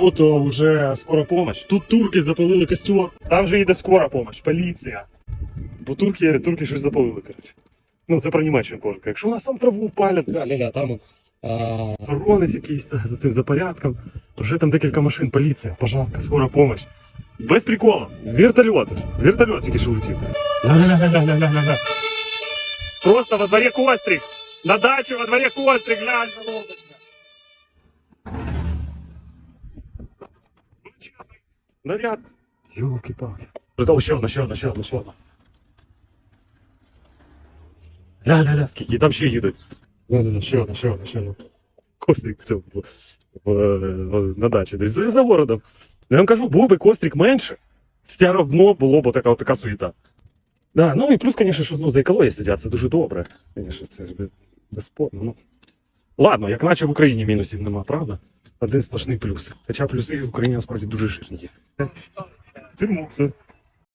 Тут о, вже скора помощь. Тут турки запалили костер. Там же їде скора помощь, поліція. Бо турки, турки щось запалили, коротше. Ну, це про Німеччину коротко. Якщо у нас там траву палять, ля-ля-ля, там а, охоронець якийсь за цим за порядком. Вже там декілька машин, поліція, пожарка, скора помощь. Без прикола. Вертольот. Вертольот тільки що летів. Ля-ля-ля-ля-ля-ля-ля. Просто во дворе кострик. На даче во дворе кострик, глянь, честно, наряд. Ёлки-палки. Это еще одна, еще одна, ще одна, ще одна. Ля-ля-ля, скільки, там ще їдуть. Ля-ля-ля, ще одна, ще одна, ще одна. Кострик в, в, в, на дачі, десь за, за городом. Ну, Я вам кажу, був би кострик менше, стяро дно було б така, така суєта. Да, ну і плюс, звісно, що ну, за екологію сидять, це дуже добре. Звісно, це ж безспорно. Ну. Ладно, як наче в Україні мінусів нема, правда? Один сплошний плюс. Хоча плюси в Україні насправді дуже жирні. Тюрму.